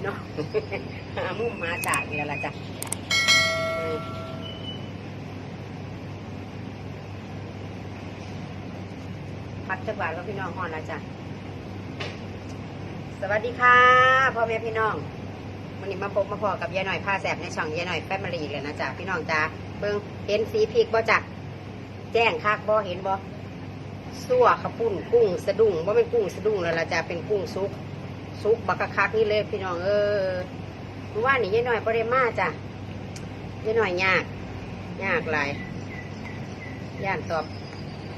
พี่น้องหามุมมาจากนี่แหละจ้ะพัดจักบาทแล้วพี่น้องฮอนล้วจ้ะสวัสดีค่ะพ่อแม่พี่น้องวันนี้มาพบมาพอกับยายหน่อยผ้าแสบในช่องยายหน่อยแป๊บมารีเลยนะจ๊ะพี่น้องจ้าเบิ่งเห็นสีพริกบ่จ้ะแจ้งคักบ่เห็นบ่ซั่วขาวปุ้นกุ้งสะดุ้งว่าเป็นกุ้งสะดุ้งแล้วล่ะจ้ะเป็นกุ้งซุก ซุกบักกะคักนี่เลยพี่น้องเออเมื่อวานนี้ยายหน่อยบ่ได้มาจ้ะยายหน่อยยาก ยากหลายย่านตอบ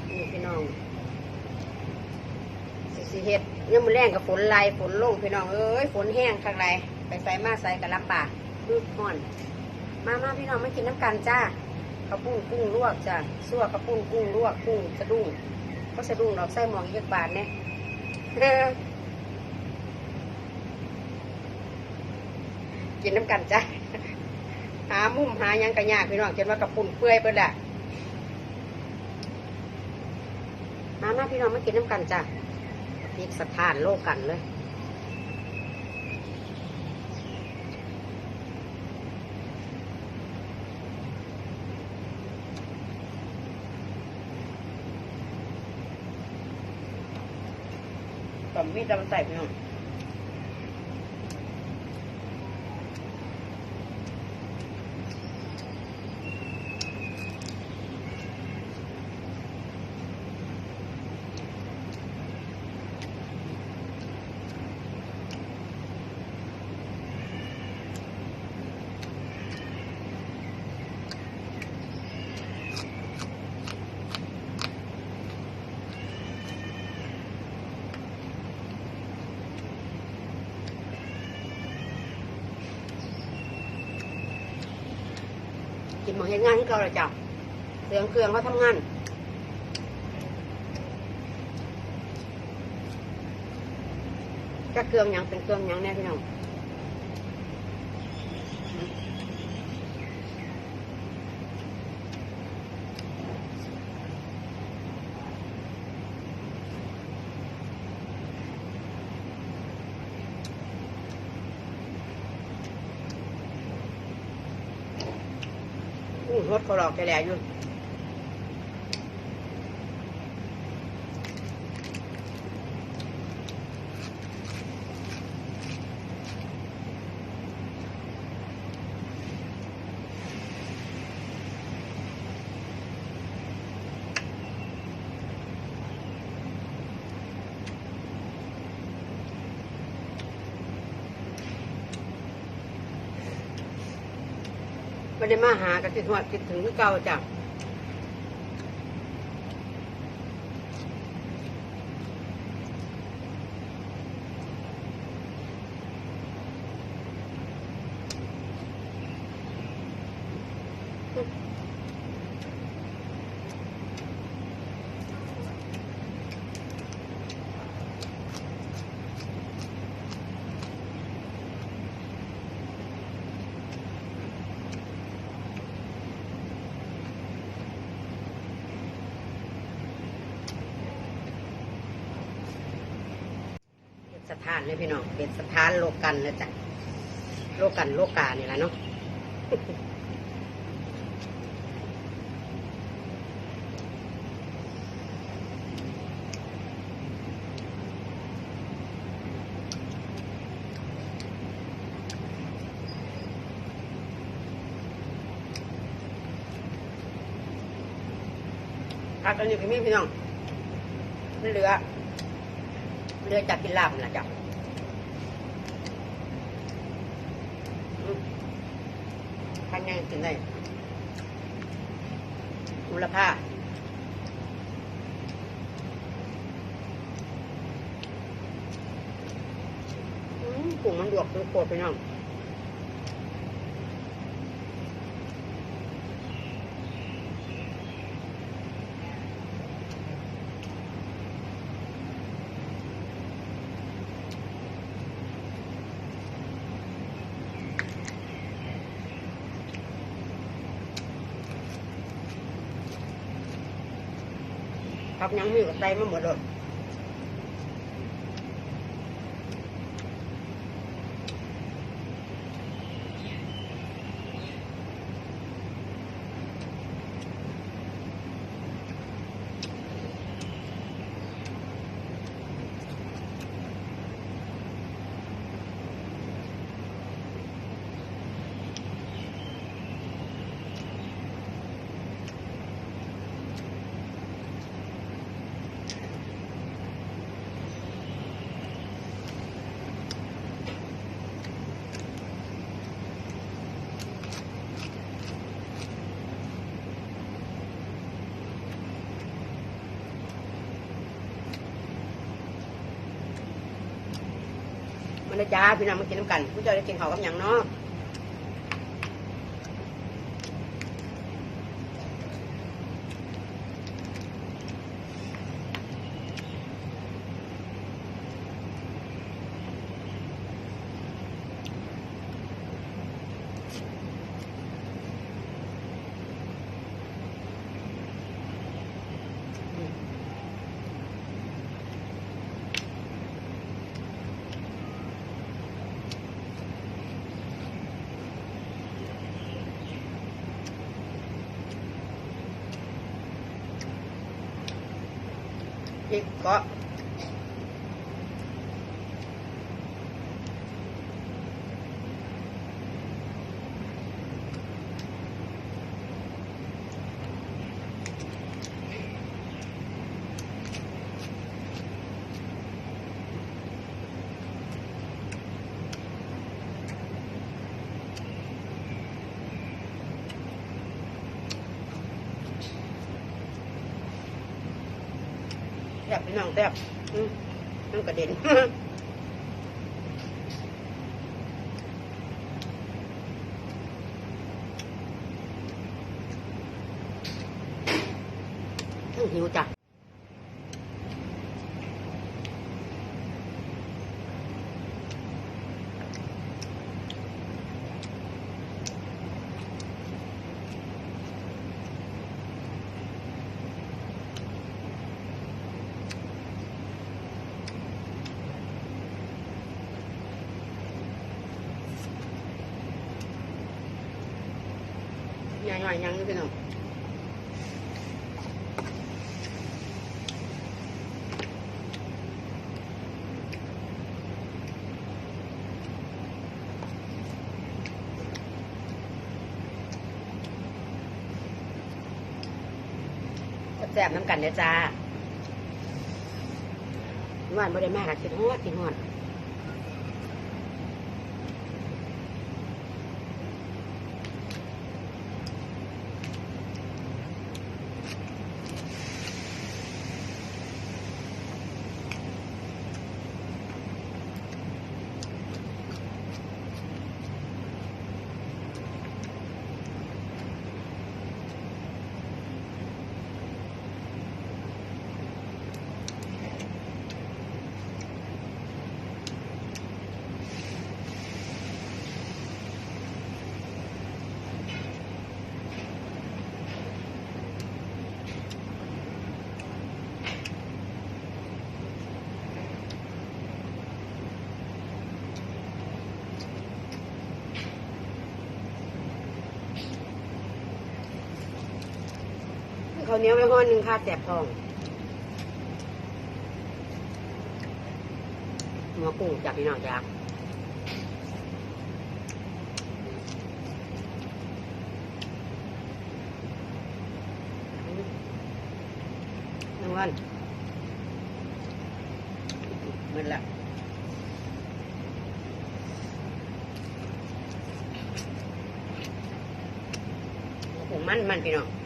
นี่พี่น้องสิสิเฮ็ดยังมือแรงกับฝนไหลฝนลงพี่น้องเอ้ยฝนแห้งข้างในไปใส่มาใส่กับลำบากลูกห่อน มามาพี่น้องมากินน้ำกันจ้าข้าวปุ้งกุ้งลวกจ้าซั่วข้าวปุ้งกุ้งลวกกุ้งสะดุ้งก็สะดุ้งดอกไส้หมองเยกบาทเนี่ย เออ กินน้ำกันจ้าหามุมหายังกระยากพี่น้องเขียนว่ากับปุ่นเปื่อยเปิดแหละมามาพี่น้องมากินน้ำกันจ้าพริกสะพานโลกกันเลยตอมมีดตำใส่พี่น้อง มองเห็นงานที่เขาเลยจ้ะเสียงเครื่องเขาทำงานก็เครื่องยังเป็นเครื่องยังแน่พี่น้อง อู้ราหลอกแกแหล่อยู่ ไม่ได้มาหาก็คิดหอดคิดถึงเก่าจ้ะ ถานเลยพี่น้องเป็นสถานโลกันเลยจ้ะโลกันโลกานี่แหละเนาะพักกันอยู่พี่มีพี่น้องไม่เหลือเหลือจากกินลาบนะจ๊ะอืม พันยังได้คุณภาพกลุ่มมันดวกคือโคตรพี่น้อง พับยังมีกับใจมาหมดเลย ด้อจ้าพี่น้องมากินน้ำกันผู้เจ้าได้กินข้าวกับหยังเนาะ พริกก็แซ่บพี่น้องแซ่บน้ำกระเด็นหิวจ้ะ ยังยังยังอยู่พี่น้องแซ่บน้ำกันเด้อจ้าหวานบ่ได้มากอะกินฮอดกินฮอดาวเหนี้ยวไว้ห้อหนึ่งค่ะแสบท้องหัวกุ้งจากพี่น้องจากนวลหมันละหัวกุ้งมันมันพี่น้อง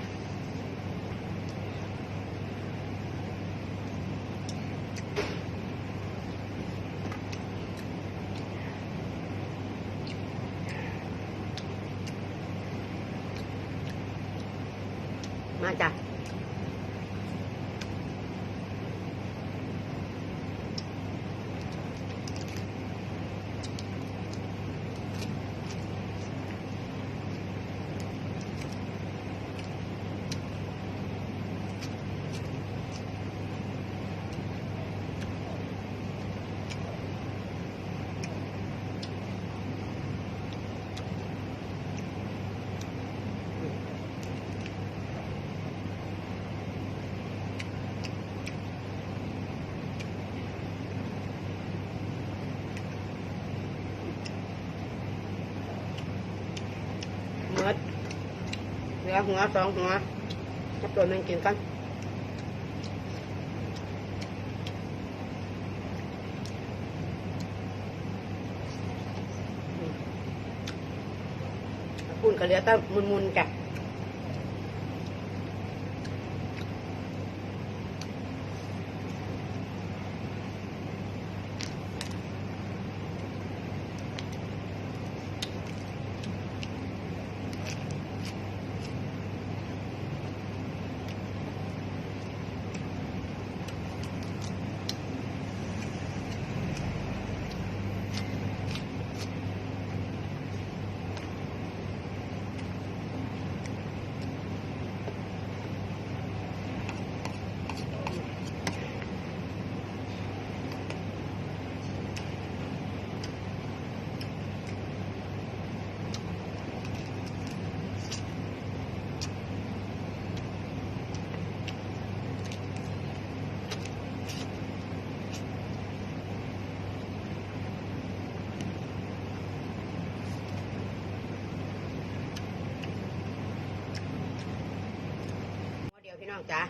ละหัวสองหัวจับตัวหนึ่งกินกันปุ่นก็เลี้ยงต่มุนๆจ้ะ องจ้า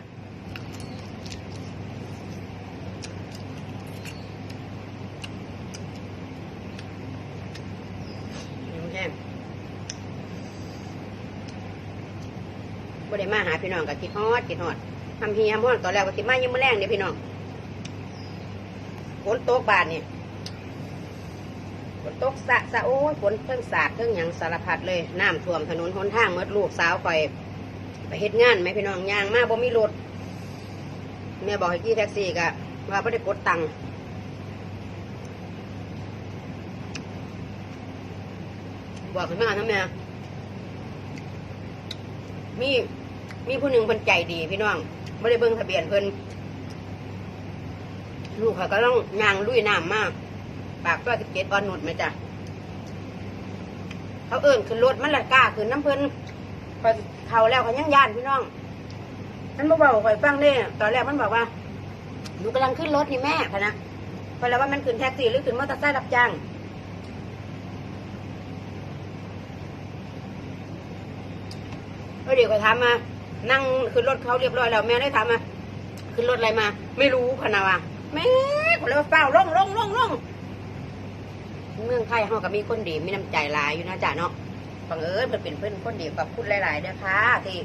บ่ได้มาหาพี่น้องกับคิดฮอดคิดฮอดทำเฮียมฮอดตอนแรกก็คิดมายังมือแรงเนี่ยพี่น้องฝนตกบานเนี่ยฝนตกสะสะโอ้ยฝนเครื่งสาดเครื่งหยังสารพัดเลยน้ำท่วมถนนหนทางเมื่อลูกสาวคอย ไปเฮ็ดงานไหมพี่น้องย่างมาบ่มีรถแม่บอกให้ขี่แท็กซี่กะว่าไม่ได้กดตังค์บอกให้แม่ทำแม่มีมีผู้หนึ่งเพิ่นใจดีพี่น้องไม่ได้เบิ่งทะเบียนเพิ่นลูกเขาก็ต้องย่างลุยน้ำมาก ปากก็สิบเจ็ดออนนุดไหมจ้ะเขาเอิ่นขึ้นรถมันละกล้าขึ้นน้ำเพิ่น พอเขาแล้วเขายังย่านพี่น้องมันบอกว่าคอยฟังเนี่ยตอนแรกมันบอกว่าหนูกำลังขึ้นรถนี่แม่พะนะพอแล้วว่ามันขึ้นแท็กซี่หรือขึ้นมอเตอร์ไซค์รับจ้างเดี๋ยวก็ถามมา นั่งขึ้นรถเขาเรียบร้อยแล้วแม่ได้ถามมาขึ้นรถอะไรมา ไม่รู้พะนะว่าแม่คนแล้วเฝ้าล่องล่องล่องล่องเมืองไทยเขาก็มีคนดีมีน้ำใจหลายอยู่นะจ๊ะเนาะ บังเอิญมันเป็นเพื่อนคนเดียวกับคุณหลายๆเด้อค่ะที่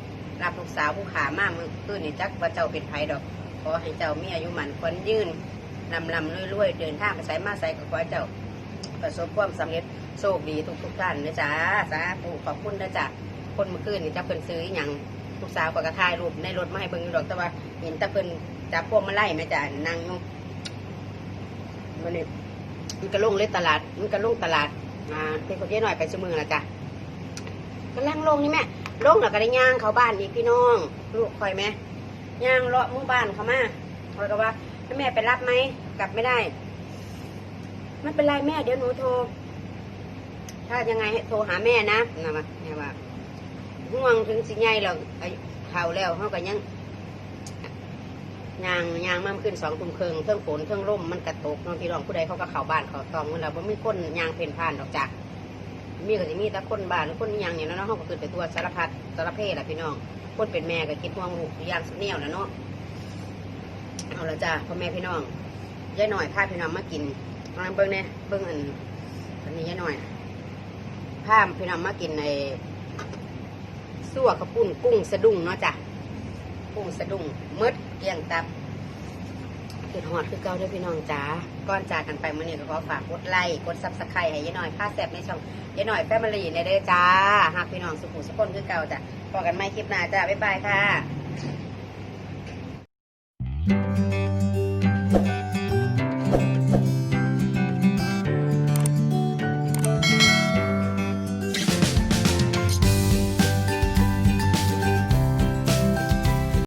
รับลูกสาวผู้ขามากมือคืนนี่จักว่าเจ้าเป็นไผดอกขอให้เจ้ามีอายุหมันควนยืนลำลำรวยๆ เดินทางไปไสมาไสก็ขอเจ้าประสบความสำเร็จโชคดีทุกทุกๆท่านนะจ๊ะสาธุขอบคุณนะจ๊ะคนเมื่อคืนนี่จะเพิ่นซื้ออย่างลูกสาวก็กระทายรูปในรถมาให้เบิ่งดอกแต่ว่าเห็นแต่เพิ่นจับพวงมาไล่แม่จ้ะนั่งอยู่มันนี่มันก็ลงเลยตลาดมันก็ลงตลาดอ่าเป็นคนเยอะหน่อยไปชั่วมือละจ้ะ กำลังลงนี่แม่ลงแล้วก็ได้ย่างเขาบ้านอีกพี่น้อง ลูกคอยไหมย่างเลาะมู่บ้านเขามาคอยก็ว่าแม่ไปรับไหมกลับไม่ได้ไม่เป็นไรแม่เดี๋ยวหนูโทร ถ้ายังไงให้โทรหาแม่นะนะมาแม่ว่าห่วงถึงสิใหญ่แล้วอาเท่าแล้วเขาก็ยังยางยางมันขึ้นสองทุ่มครึ่งเครื่องฝนเครื่องร่มมันกระตกน้องพี่น้องผู้ใดเขาก็เข่าบ้านเขาตองเมื่อเราบ่มีคนยางเพนผ่านดอกจาก มีก็จะมีแต่คนบ้านคนยังเนี่ยแล้วเนาะเขาก็เกิดไปตัวสารพัดสารเพศแหละพี่น้อง คนเป็นแม่ก็คิดห่วงลูกทุกอย่างสุดแนวแล้วเนาะเอาละจ้าพ่อแม่พี่น้องย่าหน่อยพาพี่น้องมากินเอาเบิ้งเนี่ยเบิ้งอันอันนี้ย่าหน่อยพาพี่น้องมากินในซั่วกระปุ้นกุ้งสะดุ้งเนาะจ้ะกุ้งสะดุ้งมืดเกี้ยงตับ เกิดหอดคือเก่าด้วยพี่น้องจ้าก่อนจากกันไปมื่อนี้ก็ขอฝากกดไลค์กดซับสไครต์ให้ยายหน่อยพาแซบในช่องยายหน่อยแฟมิลี่ในเด้อจ้าหากพี่น้องสุขุมสุขคนคือเก่าจ้ะพอกันไม่คลิปหน้าจ้าบ๊ายบายค่ะ